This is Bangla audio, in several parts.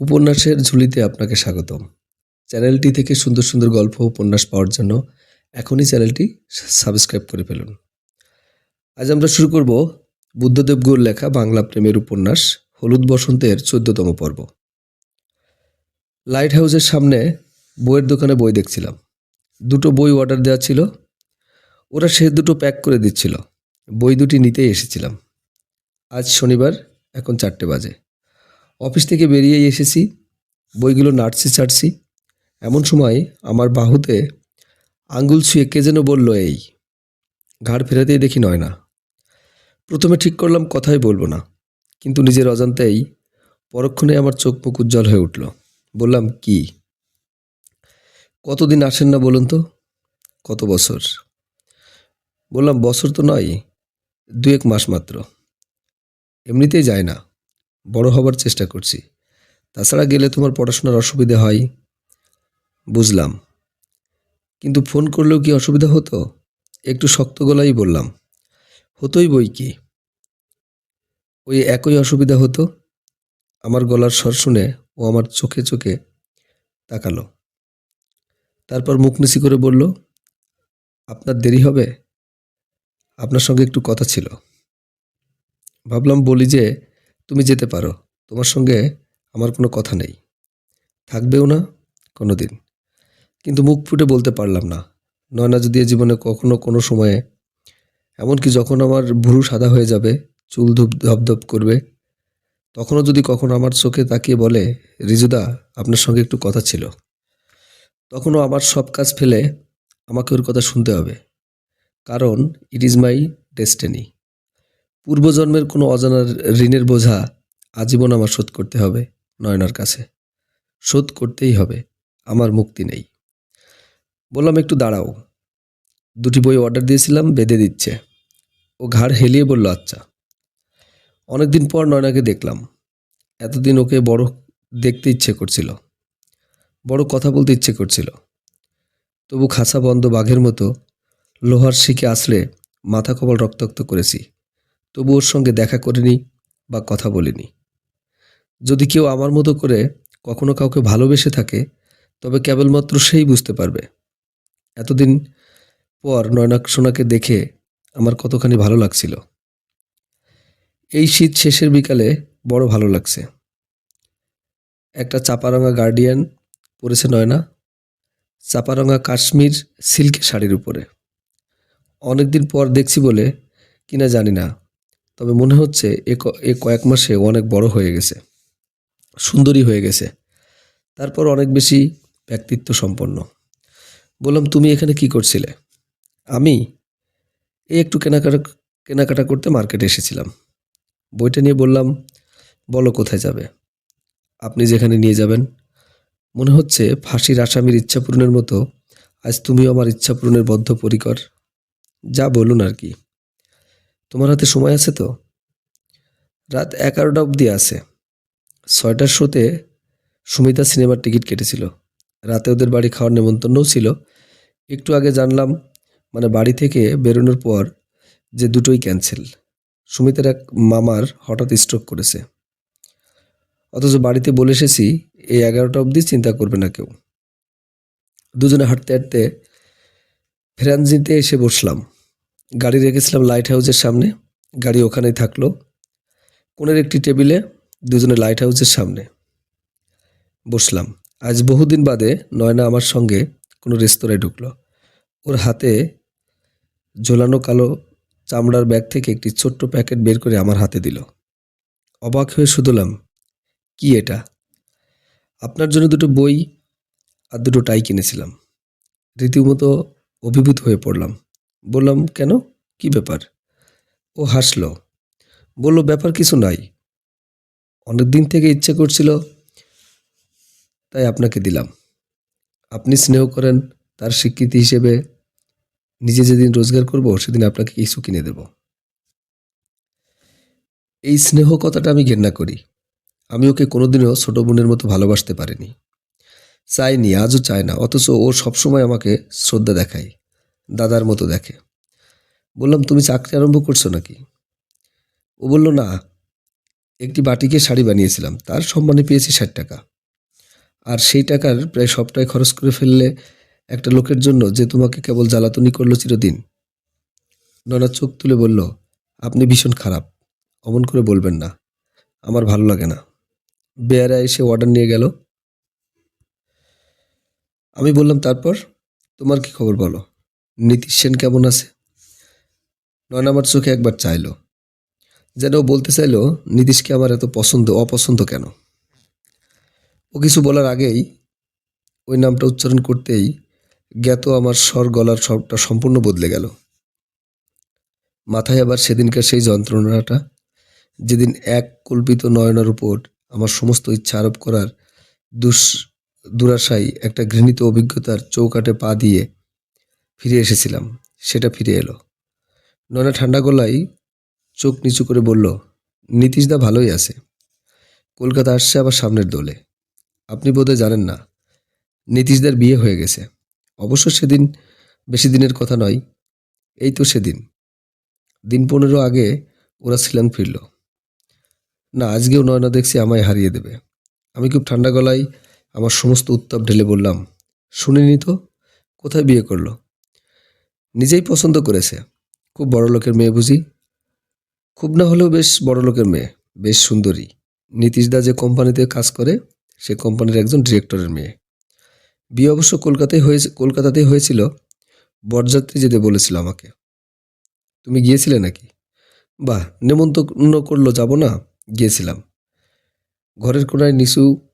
উপন্যাসের ঝুলিতে আপনাকে স্বাগতম। চ্যানেলটি থেকে সুন্দর সুন্দর গল্প উপন্যাস পাওয়ার জন্য এখনই চ্যানেলটি সাবস্ক্রাইব করে ফেলুন। আজ আমরা শুরু করব বুদ্ধদেব গুর লেখা বাংলা প্রেমের উপন্যাস হলুদ বসন্তের চোদ্দতম পর্ব। লাইট হাউসের সামনে বইয়ের দোকানে বই দেখছিলাম। দুটো বই অর্ডার দেওয়া ছিল। ওরা সে দুটো প্যাক করে দিচ্ছিল। বই দুটি নিতেই এসেছিলাম। আজ শনিবার, এখন চারটে বাজে। অফিস থেকে বেরিয়েই এসেছি, বইগুলো নাড়ছি, ছাড়ছি। এমন সময় আমার বাহুতে আঙ্গুল ছুঁয়ে কে যেন বলল, এই, ঘাড় ফেরাতেই দেখি নয় না। প্রথমে ঠিক করলাম কথাই বলব না, কিন্তু নিজের অজান্তেই পরক্ষণে আমার চোখ মুখ উজ্জ্বল হয়ে উঠল। বললাম, কি? কতদিন আসেন না বলুন তো? কত বছর? বললাম, বছর তো নয় দু এক মাস মাত্র। এমনিতেই যায় না। বড় হবার চেষ্টা করছি। তাছাড়া গেলে তোমার পড়াশোনার অসুবিধা হয়। বুঝলাম। কিন্তু ফোন করলেও কি অসুবিধা হতো? একটু শক্ত গলাই বললাম, হতোই বই কি? ওই একই অসুবিধা হতো। আমার গলার স্বর শুনে ও আমার চোখে চোখে তাকালো। তারপর মুখ নিচি করে বলল, আপনার দেরি হবে? আপনার সঙ্গে একটু কথা ছিল। ভাবলাম বলি যে তুমি যেতে পারো। তোমার সঙ্গে আমার কোনো কথা নেই। থাকবেও না কোনো দিন কিন্তু মুখ ফুটে বলতে পারলাম না। নয়না যদি জীবনে কখনো কোনো সময়ে এমনকি যখন আমার ভুরু সাদা হয়ে যাবে, চুল ধূপ ধপধপ করবে, তখনও যদি কখনো আমার চোখে তাকিয়ে বলে, রিজুদা, আপনার সঙ্গে একটু কথা ছিল। তখনও আমার সব কাজ ফেলে আমাকে ওর কথা শুনতে হবে। কারণ ইট ইজ মাই ডেস্টিনি পূর্বজন্মের কোনো অজানার ঋণের বোঝা আজীবন আমার শোধ করতে হবে নয়নার কাছে। শোধ করতেই হবে, আমার মুক্তি নেই। বললাম, একটু দাঁড়াও। দুটি বই অর্ডার দিয়েছিলাম, বেঁধে দিচ্ছে। ও ঘাড় হেলিয়ে বলল আচ্ছা। অনেকদিন পর নয়নাকে দেখলাম। এতদিন ওকে বড় দেখতে ইচ্ছে করছিল, বড় কথা বলতে ইচ্ছে করছিল। তবু খাঁচা বন্ধ বাঘের মতো লোহার শিখে আসলে মাথা কপাল রক্তাক্ত করেছি। তবু ওর সঙ্গে দেখা করিনি বা কথা বলিনি। যদি কেউ আমার মতো করে কখনো কাউকে ভালোবেসে থাকে, তবে কেবলমাত্র সেই বুঝতে পারবে। এতদিন পর নয়না সোনাকে দেখে আমার কতখানি ভালো লাগছিল। এই শীত শেষের বিকালে বড় ভালো লাগছে। একটা চাপারঙা গার্ডিয়ান পরেছে নয়না। চাপারঙা কাশ্মীর সিল্কের শাড়ির উপরে। অনেকদিন পর দেখছি বলে কিনা জানি না। তবে মনে হচ্ছে এ কয়েক মাসে অনেক বড় হয়ে গেছে। সুন্দরী হয়ে গেছে। তারপর অনেক বেশি ব্যক্তিত্ব সম্পন্ন। বললাম, তুমি এখানে কি করছিলে? আমি এই একটু কেনাকাটা কেনাকাটা করতে মার্কেটে এসেছিলাম। বইটা নিয়ে বললাম, বলো কোথায় যাবে? আপনি যেখানে নিয়ে যাবেন। মনে হচ্ছে ফাঁসির আসামির ইচ্ছা পূরণের মতো আজ তুমিও আমার ইচ্ছা পূরণের বদ্ধপরিকর। যা বলুন আর কি। তোমার হাতে সময় আছে তো? রাত এগারোটা অবধি আছে। ছয়টার শোতে সুমিতা সিনেমার টিকিট কেটেছিল। রাতে ওদের বাড়ি খাওয়ার নেমন্তন্নও ছিল। একটু আগে জানলাম মানে বাড়ি থেকে বেরোনোর পর যে দুটোই ক্যান্সেল। সুমিতার এক মামার হঠাৎ স্ট্রোক করেছে। অথচ বাড়িতে বলে এসেছি, এই এগারোটা অবধি চিন্তা করবে না কেউ। দুজনে হাঁটতে হাঁটতে ফ্রান্সিতে এসে বসলাম। গাড়ি রেখেছিলাম লাইট হাউসের সামনে, গাড়ি ওখানেই থাকল। কোণের একটি টেবিলে দুজনে লাইট হাউসের সামনে বসলাম। আজ বহুদিন বাদে নয়না আমার সঙ্গে কোনো রেস্তোরাঁয় ঢুকলো। ওর হাতে ঝোলানো কালো চামড়ার ব্যাগ থেকে একটি ছোট্ট প্যাকেট বের করে আমার হাতে দিল। অবাক হয়ে শুধুলাম, কি এটা? আপনার জন্য দুটো বই আর দুটো টাই কিনেছিলাম। রীতিমতো অভিভূত হয়ে পড়লাম। বললাম, কেন? কি ব্যাপার? ও হাসলো। বলল, ব্যাপার কিছু নাই। অনেক দিন থেকে ইচ্ছে করছিল, তাই আপনাকে দিলাম। আপনি স্নেহ করেন, তার স্বীকৃতি হিসেবে নিজে যেদিন রোজগার করব, সেদিন আপনাকে কিছু কিনে দেব। এই স্নেহ কথাটা আমি ঘেন্না করি। আমি ওকে কোনোদিনও ছোট বোনের মতো ভালোবাসতে পারিনি। চাইনি, আজও চায় না, অথচ ও সবসময় আমাকে শ্রদ্ধা দেখায়। দাদার মতো দেখে। বললাম, তুমি চাকরি আরম্ভ করছ নাকি? ও বলল, না, একটি বাটিকে শাড়ি বানিয়েছিলাম। তার সম্মানে পেয়েছি ষাট টাকা। আর সেই টাকার প্রায় সবটাই খরচ করে ফেললে একটা লোকের জন্য যে তোমাকে কেবল জ্বালাতনই করল চিরদিন? নয়না চোখ তুলে বলল, আপনি ভীষণ খারাপ। অমন করে বলবেন না। আমার ভালো লাগে না। বেয়ারা এসে অর্ডার নিয়ে গেল। আমি বললাম, তারপর? তোমার কি খবর বলো? নীতিশ সেন কেমন আছে? নয়না আমার চোখে একবার চাইলো। যেন বলতে চাইলো, নীতিশকে আমার এত পছন্দ, অপছন্দ কেন? ও কিছু বলার আগেই, ওই নামটা উচ্চারণ করতেই জ্ঞাত আমার স্বর গলার স্বরটা সম্পূর্ণ বদলে গেল। মাথায় আবার সেদিনকার সেই যন্ত্রণাটা, যেদিন এক কল্পিত নয়নার উপর আমার সমস্ত ইচ্ছা আরোপ করার দুস, দুরাশায় একটা ঘৃণিত অভিজ্ঞতার চৌকাটে পা দিয়ে ফিরে এসেছিলাম। সেটা ফিরে এলো। নয়না ঠান্ডা গলায় চোখ নিচু করে বলল নীতিশদা ভালোই আছে। কলকাতা আসছে আবার সামনের দোলে। আপনি বোধহয় জানেন না নীতিশদার বিয়ে হয়ে গেছে। অবশ্য সেদিন বেশি দিনের কথা নয়, এই তো সেদিন। দিন পনেরো আগে ওরা শিলং ফিরল। না, আজকেও নয়না দেখছি আমায় হারিয়ে দেবে। আমি খুব ঠান্ডা গলায় আমার সমস্ত উত্তাপ ঢেলে বললাম, শুনিনি তো, কোথায় বিয়ে করল? নিজেই পছন্দ করেছে। খুব বড় লোকের মেয়ে বুঝি? খুব না হলেও বেশ বড় লোকের মেয়ে, বেশ সুন্দরী। নীতিশদা যে কোম্পানিতে কাজ করে, সে কোম্পানির একজন ডিরেক্টরের মেয়ে। বিয়ে অবশ্য কলকাতায় হয়েছে কলকাতাতেই হয়েছিল। বরযাত্রী যেতে বলেছিল আমাকে। তুমি গিয়েছিলে নাকি? বাহ, নেমন্তন্ন করল, যাব না? গিয়েছিলাম। ঘরের কোনায় নিচু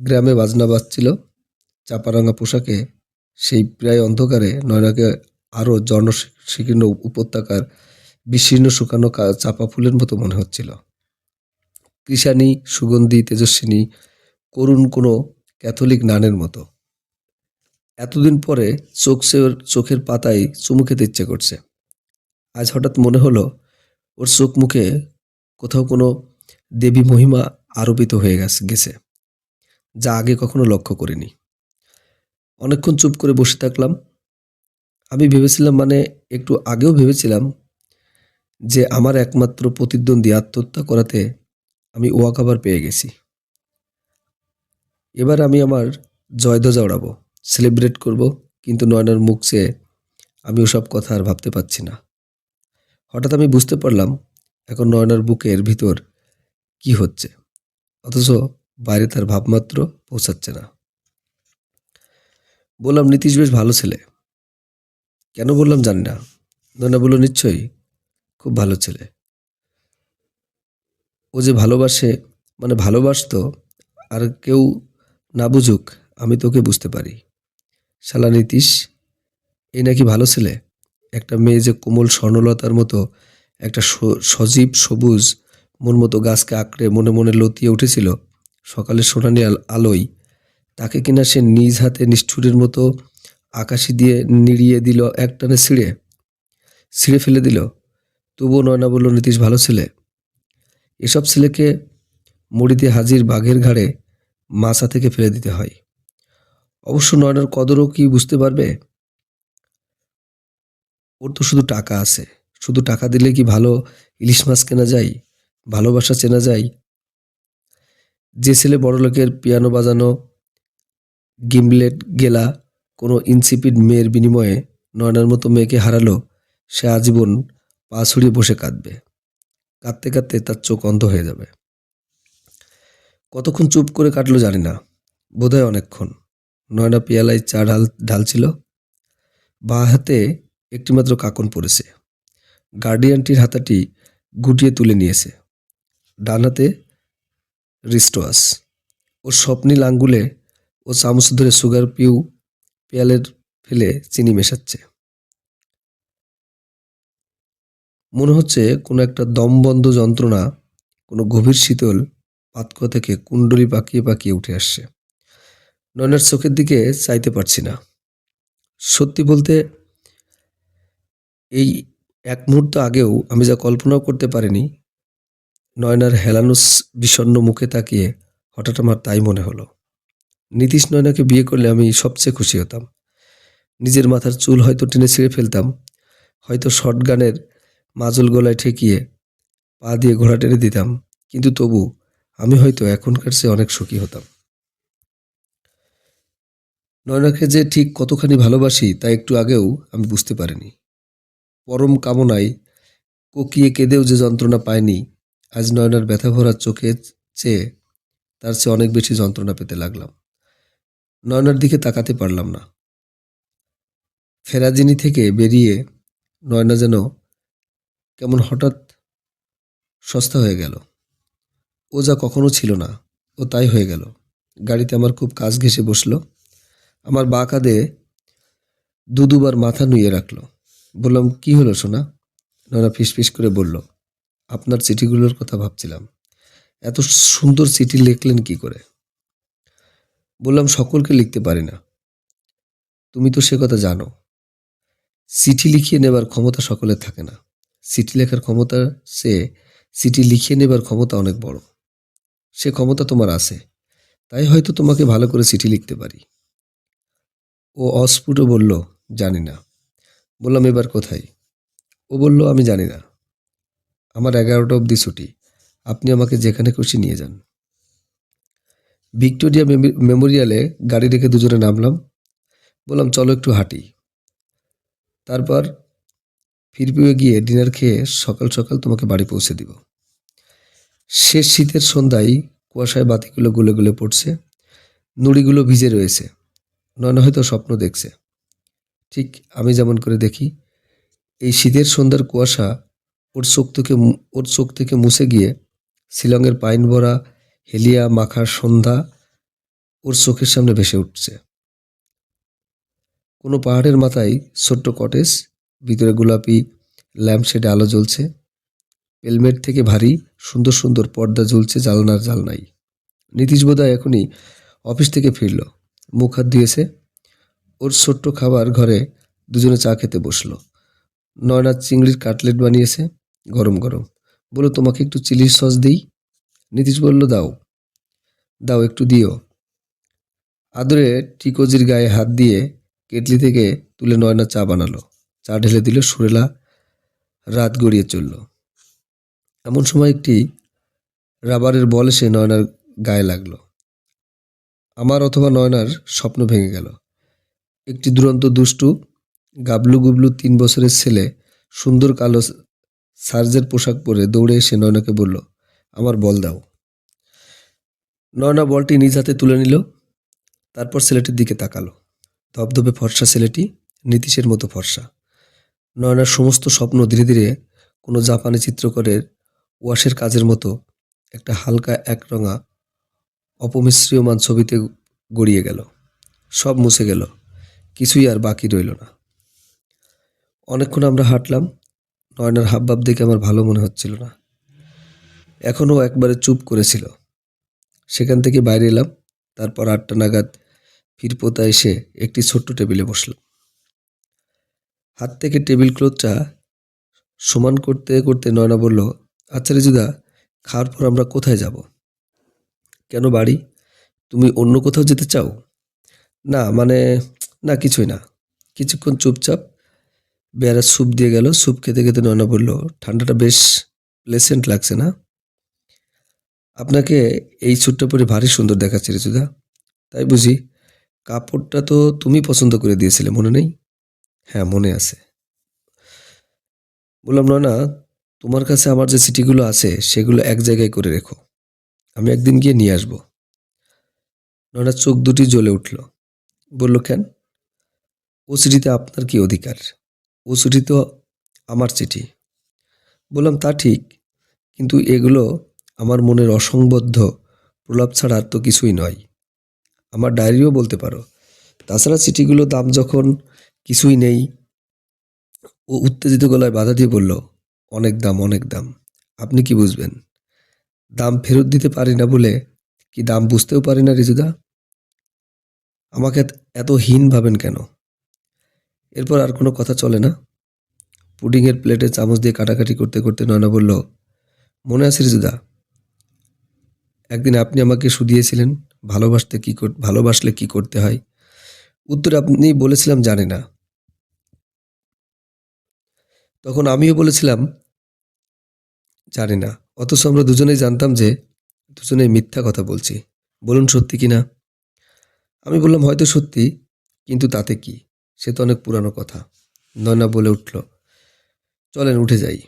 গ্রামে বাজনা বাজছিল। চাপারাঙা পোশাকে সেই প্রায় অন্ধকারে নয়নাকে আরও জনশীর্ণ উপত্যকার বিশীর্ণ শুকানো চাপা ফুলের মতো মনে হচ্ছিল। কৃষাণী সুগন্ধি, তেজস্বিনী, করুণ কোনো ক্যাথলিক নানের মতো। এতদিন পরে চোখ চোখের পাতায় চুমু খেতে ইচ্ছে করছে। আজ হঠাৎ মনে হলো, ওর চোখ মুখে কোথাও কোনো দেবী মহিমা আরোপিত হয়ে গেছে গেছে, যা আগে কখনো লক্ষ্য করিনি। অনেকক্ষণ চুপ করে বসে থাকলাম আমি ভেবেছিলাম মানে একটু আগেও ভেবেছিলাম যে আমার একমাত্র প্রতিদ্বন্দ্বী আত্মহত্যা করাতে আমি ওয়াকাবার পেয়ে গেছি। এবার আমি আমার জয়ধ্বজা ওড়াবো সেলিব্রেট করব, কিন্তু নয়নার মুখ চেয়ে আমি ওসব কথা আর ভাবতে পারছি না। হঠাৎ আমি বুঝতে পারলাম, এখন নয়নার বুকের ভিতর কি হচ্ছে, অথচ বাইরে তার ভাবমাত্র পৌঁছাচ্ছে না। বললাম, নীতিশ বেশ ভালো ছেলে। কেন বললাম জানি না। নয়না বলল, নিশ্চয়ই খুব ভালো ছেলে। ও যে ভালোবাসে মানে ভালোবাসতো, আর কেউ না বুঝুক, আমি তোকে বুঝতে পারি। শালা নীতিশ, এই নাকি ভালো ছেলে? একটা মেয়ে যে কোমল স্বর্ণলতার মতো, একটা সজীব সবুজ, মন মতো গাছকে আঁকড়ে মনে মনে লতিয়ে উঠেছিল সকালের সোনালি আল- আলোয়। তাকে কিনা সে নিজ হাতে নিষ্ঠুরের মতো আকাশি দিয়ে নিড়িয়ে দিল একটানে ছিঁড়ে। ছিঁড়ে ফেলে দিল। তবুও নয়না বলল, নীতিশ, ভালো ছেলে। এসব ছেলেকে মুড়িতে হাজির বাঘের ঘাড়ে মাছা থেকে ফেলে দিতে হয়। অবশ্য নয়নার কদরও কি বুঝতে পারবে? ওর তো শুধু টাকা আছে। শুধু টাকা দিলে কি ভালো ইলিশ মাছ কেনা যায়? ভালোবাসা চেনা যায়? যে ছেলে বড় লোকের পিয়ানো বাজানো গিমলেট গেলা কোনো ইনসিপিড মেয়ের বিনিময়ে নয়নার মতো মেয়েকে হারালো সে আজীবন পা ছড়িয়ে বসে কাঁদবে। কাঁদতে কাঁদতে তার চোখ অন্ধ হয়ে যাবে। কতক্ষণ চুপ করে কাটলো জানি না। বোধহয় অনেকক্ষণ। নয়না পেয়ালায় চা ঢাল ঢালছিল। বাঁ হাতে একটিমাত্র কাকন পড়েছে গার্ডিয়ানটির হাতাটি গুটিয়ে তুলে নিয়েছে। ডান হাতে রিস্টোয়াস। ওর স্বপ্নীল আঙ্গুলে ও চামচ ধরে সুগার পিউ পেয়ালের ফেলে চিনি মেশাচ্ছে। মনে হচ্ছে কোনো একটা দমবন্ধ যন্ত্রণা, কোনো গভীর শীতল পাতকুয়া থেকে কুণ্ডলি পাকিয়ে পাকিয়ে উঠে আসছে। নয়নার চোখের দিকে চাইতে পারছি না। সত্যি বলতে, এই এক মুহূর্ত আগেও আমি যা কল্পনাও করতে পারিনি, নয়নার হেলানুস বিষণ্ণ মুখে তাকিয়ে হঠাৎ আমার তাই মনে হলো। নীতিশ নয়নাকে বিয়ে করলে আমি সবচেয়ে খুশি হতাম। নিজের মাথার চুল হয়তো টেনে ছিঁড়ে ফেলতাম, হয়তো শর্টগানের মাজল গলায় ঠেকিয়ে পা দিয়ে ঘোড়া টেনে দিতাম, কিন্তু তবু আমি হয়তো এখনকার চেয়ে অনেক সুখী হতাম। নয়নাকে যে ঠিক কতখানি ভালোবাসি তা একটু আগেও আমি বুঝতে পারিনি। পরম কামনায় কোকিয়ে কেঁদেও যে যন্ত্রণা পায়নি, আজ নয়নার ব্যথা ভরা চোখে চেয়ে তার চেয়ে অনেক বেশি যন্ত্রণা পেতে লাগলাম। নয়নার দিকে তাকাতে পারলাম না। ফেরাজিনি থেকে বেরিয়ে নয়না যেন কেমন হঠাৎ সস্তা হয়ে গেল। ও যা কখনো ছিল না, ও তাই হয়ে গেল। গাড়িতে আমার খুব কাজ ঘেসে বসল। আমার বা কাঁধে দু দুবার মাথা নুয়ে রাখল। বললাম, কি হলো সোনা? নয়না ফিসফিস করে বলল, আপনার চিঠিগুলোর কথা ভাবছিলাম। এত সুন্দর চিঠি লিখলেন কি করে? বললাম, সকলকে লিখতে পারি না। তুমি তো সে কথা জানো। চিঠি লিখিয়ে নেবার ক্ষমতা সকলের থাকে না। চিঠি লেখার ক্ষমতা সে, চিঠি লিখিয়ে নেবার ক্ষমতা অনেক বড়। সে ক্ষমতা তোমার আছে। তাই হয়তো তোমাকে ভালো করে চিঠি লিখতে পারি। ও অস্ফুট বলল, জানি না। বললাম, এবার কোথায়? ও বলল, আমি জানি না। আমার এগারোটা অবধি ছুটি। আপনি আমাকে যেখানে খুশি নিয়ে যান। ভিক্টোরিয়া মেমে- মেমোরিয়ালে গাড়ি রেখে দুজনে নামলাম। বললাম, চলো একটু হাঁটি। তারপর ফিরপিয়ে গিয়ে ডিনার খেয়ে সকাল সকাল তোমাকে বাড়ি পৌঁছে দিব। শেষ শীতের সন্ধ্যায় কুয়াশায় বাতিগুলো গুলে গুলে পড়ছে, নুড়িগুলো ভিজে রয়েছে নয়না হয়তো স্বপ্ন দেখছে। ঠিক আমি যেমন করে দেখি, এই শীতের সন্ধ্যার কুয়াশা ওর চোখ থেকে ওর চোখ থেকে মুছে গিয়ে শিলংয়ের পাইন ভরা হেলিয়া মাখার সন্ধ্যা ওর চোখের সামনে ভেসে উঠছে। কোনো পাহাড়ের মাথায় ছোট্ট কটেজ, ভিতরে গোলাপি ল্যাম্পশেডে আলো জ্বলছে। হেলমেট থেকে ভারী, সুন্দর সুন্দর পর্দা ঝুলছে জালনার জালনাই নীতিশ বোধহয় এখনই অফিস থেকে ফিরল। মুখ হাত দিয়েছে ওর ছোট্ট খাবার ঘরে দুজনে চা খেতে বসল। নয়না চিংড়ির কাটলেট বানিয়েছে, গরম গরম। বলো তোমাকে একটু চিলি সস দিই। নীতিশ বলল, দাও দাও একটু দিও। আদরে টিকোজির গায়ে হাত দিয়ে কেটলি থেকে তুলে নয়না চা বানালো। চা ঢেলে দিল সুরেলা, রাত গড়িয়ে চলল। এমন সময় একটি রাবারের বল এসে নয়নার গায়ে লাগল। আমার অথবা নয়নার স্বপ্ন ভেঙে গেল। একটি দুরন্ত, দুষ্টু গাবলু গুবলু তিন বছরের ছেলে সুন্দর কালো সার্জের পোশাক পরে দৌড়ে এসে নয়নাকে বলল আমার বল দাও। নয়না বলটি নিজ হাতে তুলে নিল, তারপর ছেলেটির দিকে তাকালো। ধবধবে ফর্সা ছেলেটি, নীতিশের মতো ফর্সা। নয়নার সমস্ত স্বপ্ন ধীরে ধীরে কোনো জাপানি চিত্রকরের ওয়াশের কাজের মতো একটা হালকা একরঙা অপমিশ্রীয়মান ছবিতে গড়িয়ে গেল। সব মুছে গেল, কিছুই আর বাকি রইল না। অনেকক্ষণ আমরা হাঁটলাম, নয়নার হাবভাব দেখে আমার ভালো মনে হচ্ছিল না। এখনও একবারে চুপ করেছিল। সেখান থেকে বাইরে এলাম, তারপর আটটা নাগাদ ফিরপোতা এসে একটি ছোট্ট টেবিলে বসলাম হাত থেকে টেবিল ক্লথটা সমান করতে করতে নয়না বলল আচ্ছা রেজুদা খাওয়ার পর আমরা কোথায় যাব? কেন বাড়ি? তুমি অন্য কোথাও যেতে চাও? না মানে না, কিছুই না। কিছুক্ষণ চুপচাপ বেয়ারা স্যুপ দিয়ে গেল। স্যুপ খেতে খেতে নয়না বলল, ঠান্ডাটা বেশ প্লেসেন্ট লাগছে না? আপনাকে এই স্যুটটা পরে ভারী সুন্দর দেখাচ্ছে রেজুদা তাই বুঝি কাপড়টা তো তুমি পছন্দ করে দিয়েছিলে, মনে নেই? হ্যাঁ মনে আছে। বললাম নয়না তোমার কাছে আমার যে চিঠিগুলো আছে, সেগুলো এক জায়গায় করে রেখো। আমি একদিন গিয়ে নিয়ে আসব। নয়নার চোখ দুটি জ্বলে উঠল। বলল, কেন? ও চিঠিতে আপনার কি অধিকার? ও চিঠি তো আমার চিঠি বললাম, তা ঠিক, কিন্তু এগুলো আমার মনের অসংবদ্ধ প্রলাপ ছাড়া আর তো কিছুই নয়। আমার ডায়েরিও বলতে পারো। তাছাড়া চিঠিগুলো দাম যখন কিছুই নেই, ও উত্তেজিত গলায় বাধা দিয়ে বলল, অনেক দাম অনেক দাম। আপনি কি বুঝবেন? দাম ফেরত দিতে পারি না বলে কি দাম বুঝতেও পারি না রিজুদা? আমাকে এত- হীন ভাবেন কেন? এরপর আর কোনো কথা চলে না? পুডিংয়ের প্লেটে চামচ দিয়ে কাটাকাটি করতে করতে নয়না বলল, মনে আছে রিজুদা একদিন আপনি আমাকে শুধিয়েছিলেন, ভালোবাসতে কি ভালোবাসলে কি করতে হয়? উত্তরে আপনি বলেছিলাম, জানে না। তখন আমিও বলেছিলাম, জানি না। অথচ আমরা দুজনেই জানতাম যে, দুজনেই মিথ্যা কথা বলছি। বলুন সত্যি কি না? আমি বললাম, হয়তো সত্যি, কিন্তু তাতে কি? সে তো অনেক পুরানো কথা। নয়না বলে উঠল, চলেন, উঠে যাই।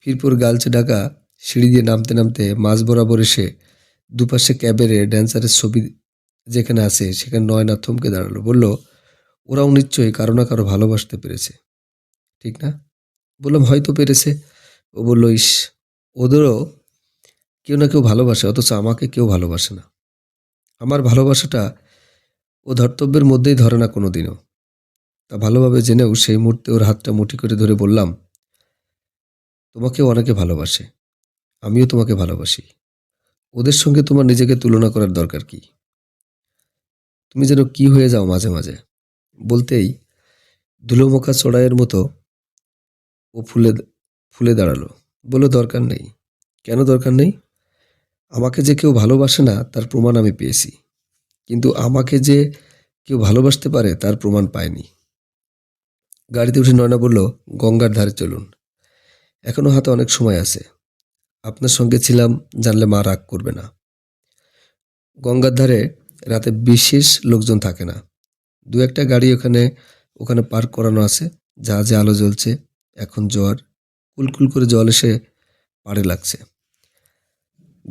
ফিরপুর গালচে ডাকা সিঁড়ি দিয়ে নামতে নামতে মাঝ বরাবর এসে দুপাশে ক্যাবেরে ড্যান্সারের ছবি যেখানে আছে, সেখানে নয়না থমকে দাঁড়াল। বলল, ওরাও নিশ্চয়ই কারও না কারও ভালোবাসতে পেরেছে। ঠিক না? বললাম, হয়তো পেরেছে। ও বলল, ইস, ওদেরও কেউ না কেউ ভালোবাসে, অথচ আমাকে কেউ ভালোবাসে না। আমার ভালোবাসাটা ও ধর্তব্যের মধ্যেই ধরে না কোনো দিনও তা ভালোভাবে জেনেও সেই মুহূর্তে ওর হাতটা মুঠি করে ধরে বললাম, তোমাকেও অনেকে ভালোবাসে, আমিও তোমাকে ভালোবাসি। ওদের সঙ্গে তোমার নিজেকে তুলনা করার দরকার কি? তুমি যেন কি হয়ে যাও মাঝে মাঝে, বলতেই ধুলোমোখা চড়াইয়ের মতো ও ফুলে ফুলে দাঁড়াল। বলল, দরকার নেই। কেন দরকার নেই? আমাকে যে কেউ ভালোবাসে না, তার প্রমাণ আমি পেয়েছি। কিন্তু আমাকে যে কেউ ভালোবাসতে পারে, তার প্রমাণ পায়নি গাড়িতে উঠে নয়না বলল, গঙ্গার ধারে চলুন। এখনও হাতে অনেক সময় আছে। আপনার সঙ্গে ছিলাম, জানলে মা রাগ করবে না। গঙ্গার ধারে রাতে বিশেষ লোকজন থাকে না। দু একটা গাড়ি ওখানে ওখানে পার্ক করানো আছে জাহাজে আলো জ্বলছে, এখন জোয়ার কুলকুল করে জল এসে পাড়ে লাগছে।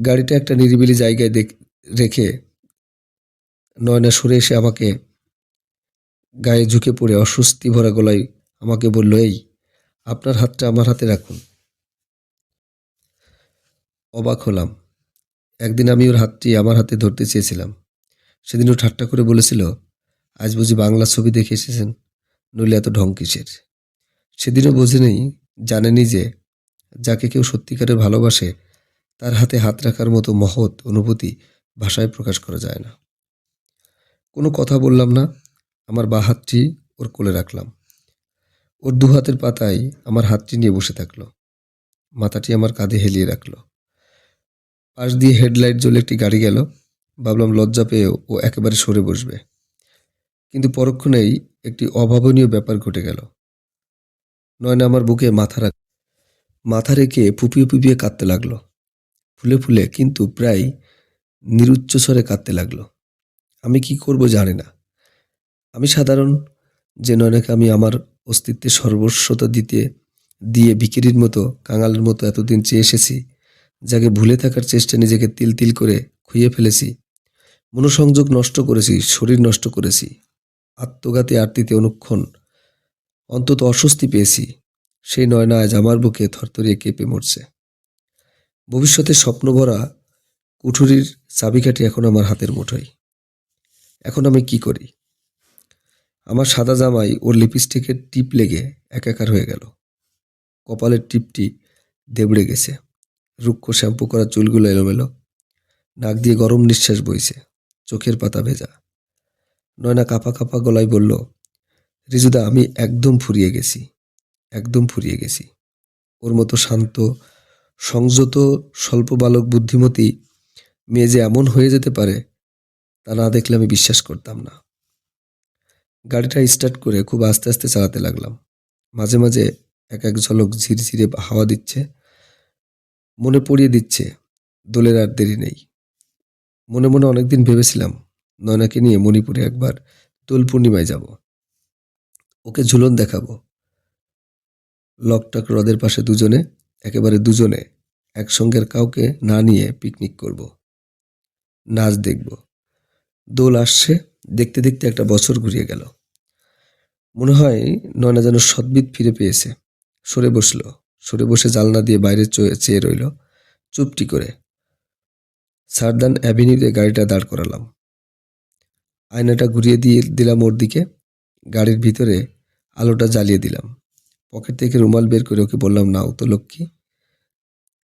গাড়িটা একটা নিরিবিলি জায়গায় দেখ- রেখে নয়না সরে এসে আমাকে গায়ে ঝুঁকে পড়ে অস্বস্তি ভরা গলায় আমাকে বলল, এই, আপনার হাতটা আমার হাতে রাখুন। অবাক হলাম। একদিন আমি ওর হাতটি আমার হাতে ধরতে চেয়েছিলাম। সেদিন ও ঠাট্টা করে বলেছিল, আজ বুঝি বাংলা ছবি দেখে এসেছেন, নইলে এত ঢং কিসের? সেদিনও বোঝেনি, জানেনি যে, যাকে কেউ সত্যিকারের ভালোবাসে, তার হাতে হাত রাখার মতো মহৎ অনুভূতি ভাষায় প্রকাশ করা যায় না। কোনো কথা বললাম না, আমার বা হাতটি ওর কোলে রাখলাম। ওর দু হাতের পাতায় আমার হাতটি নিয়ে বসে থাকল। মাথাটি আমার কাঁধে হেলিয়ে রাখল। পাশ দিয়ে হেডলাইট জ্বলে একটি গাড়ি গেল। ভাবলাম লজ্জা পেয়েও ও একেবারে সরে বসবে। কিন্তু পরক্ষণেই একটি অভাবনীয় ব্যাপার ঘটে গেল। নয়না আমার বুকে মাথা রাখ মাথা রেখে ফুপিয়ে ফুপিয়ে কাঁদতে লাগল। ফুলে ফুলে কিন্তু প্রায় নিরুচ্চ স্বরে কাঁদতে লাগল। আমি কি করব জানি না। আমি সাধারণ যে নয়নাকে আমি আমার অস্তিত্বের সর্বস্বতা দিতে দিয়ে বিকিরির মতো, কাঙালের মতো এতদিন চেয়ে এসেছি যাকে ভুলে থাকার চেষ্টা নিজেকে তিল তিল করে খুইয়ে ফেলেছি। মনোসংযোগ নষ্ট করেছি, শরীর নষ্ট করেছি। আত্মঘাতী আরতিতে অনুক্ষণ। অন্তত অস্বস্তি পেয়েছি। সেই নয়না আজ আমার বুকে থরথরিয়ে কেঁপে মরছে। ভবিষ্যতের স্বপ্নভরা কুঠুরির চাবিকাঠি এখন আমার হাতের মুঠোয়। এখন আমি কি করি? আমার সাদা জামাই ওর লিপস্টিকের টিপ লেগে একাকার হয়ে গেল। কপালের টিপটি দেবড়ে গেছে। রুক্ষ শ্যাম্পু করা চুলগুলো এলোমেলো। নাক দিয়ে গরম নিঃশ্বাস বইছে, চোখের পাতা ভেজা। নয়না কাপা কাপা গলায় বলল, রিজুদা, আমি একদম ফুরিয়ে গেছি, একদম ফুরিয়ে গেছি। ওর মতো শান্ত, সংযত, স্বল্প বালক বুদ্ধিমতী মেয়ে যে এমন হয়ে যেতে পারে, তা না দেখলে আমি বিশ্বাস করতাম না। গাড়িটা স্টার্ট করে খুব আস্তে আস্তে চালাতে লাগলাম। মাঝে মাঝে এক এক ঝলক ঝিরঝিরে হাওয়া দিচ্ছে মনে পড়িয়ে দিচ্ছে, দোলের আর দেরি নেই। মনে মনে অনেকদিন ভেবেছিলাম, নয়নাকে নিয়ে মণিপুরে একবার দোল পূর্ণিমায় যাব। ওকে ঝুলন দেখাবো। লকটক হ্রদের পাশে দুজনে, একেবারে দুজনে, একসঙ্গে কাউকে না নিয়ে পিকনিক করব। নাচ দেখব। দোল আসছে, দেখতে দেখতে একটা বছর ঘুরিয়ে গেল। মনে হয় নয়না যেন সদ্বিদ ফিরে পেয়েছে। সরে বসল। সরে বসে জালনা দিয়ে বাইরে চেয়ে রইল। চুপটি করে। সারদান অ্যাভিনিউতে গাড়িটা দাঁড় করালাম। আয়নাটা ঘুরিয়ে দিয়ে দিলাম ওর দিকে। গাড়ির ভিতরে আলোটা জ্বালিয়ে দিলাম। পকেট থেকে রুমাল বের করে ওকে বললাম, নাও তো লক্ষ্মী।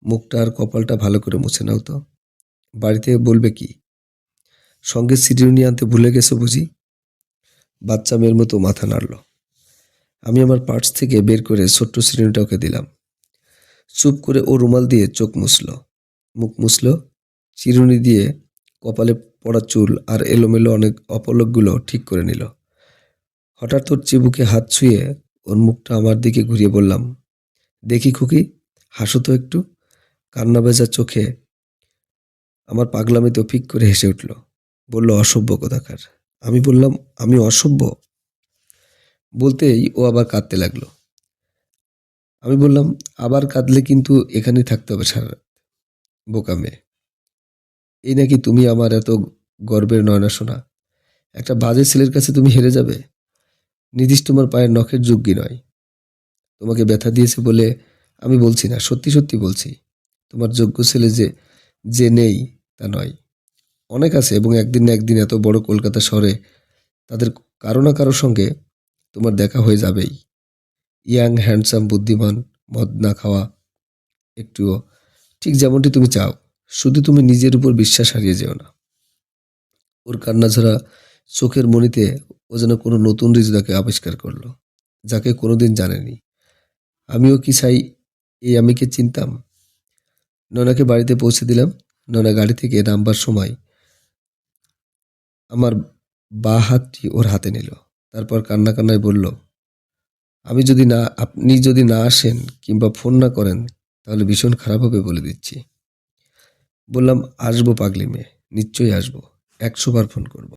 মুখটা আর কপালটা ভালো করে মুছে নাও তো। বাড়িতে বলবে কি? সঙ্গে সিডিউনি আনতে ভুলে গেছো বুঝি? বাচ্চা মেয়ের মতো মাথা নাড়ল। আমি আমার পার্টস থেকে বের করে ছোট্ট সিডিউনিটা ওকে দিলাম। চুপ করে ও রুমাল দিয়ে চোখ মুছল। মুখ মুছল, চিরুনি দিয়ে কপালে পড়া চুল আর এলোমেলো অনেক অপলকগুলো ঠিক করে নিল। হঠাৎ ওর চিবুকে হাত ছুঁয়ে ওর মুখটা আমার দিকে ঘুরিয়ে বললাম, দেখি খুকি, হাসো তো একটু। কান্না ভেজা চোখে আমার পাগলামিতে ফিক করে হেসে উঠল। বলল, অসভ্য কোথাকার। আমি বললাম, আমি অসভ্য? বলতেই ও আবার কাঁদতে লাগল। আমি বললাম, আবার কাঁদলে কিন্তু এখানে থাকতে হবে সারা বোকা মেয়ে। এই নাকি তুমি আমার এত গর্বের নয়না শোনা একটা বাজে ছেলের কাছে তুমি হেরে যাবে। নির্দিষ্ট তোমার পায়ের নখের যোগ্যই নয়। তোমাকে ব্যথা দিয়েছে বলে আমি বলছি না, সত্যি সত্যি বলছি। তোমার যোগ্য ছেলে যে যে নেই তা নয়। অনেক আছে এবং একদিন না একদিন এত বড় কলকাতা শহরে তাদের কারও না কারোর সঙ্গে তোমার দেখা হয়ে যাবেই। ইয়াং হ্যান্ডসাম বুদ্ধিমান মদ না খাওয়া, একটুও। ঠিক যেমনটি তুমি চাও, শুধু তুমি নিজের উপর বিশ্বাস হারিয়ে যেও না। ওর কান্না ঝরা চোখের মনিতে ও যেন কোনো নতুন রিজদাকে আবিষ্কার করল, যাকে কোনোদিন জানেনি। আমিও কি চাই, এই আমি আমিকে চিনতাম? ননাকে বাড়িতে পৌঁছে দিলাম। ননা গাড়ি থেকে নামবার সময় আমার বা হাতটি ওর হাতে নিল। তারপর কান্না কান্নায় বলল আমি যদি না, আপনি যদি না আসেন কিংবা ফোন না করেন, তাহলে ভীষণ খারাপ হবে বলে দিচ্ছি। বললাম, আসব পাগলি মেয়ে, নিশ্চয়ই আসব। একশোবার ফোন করব।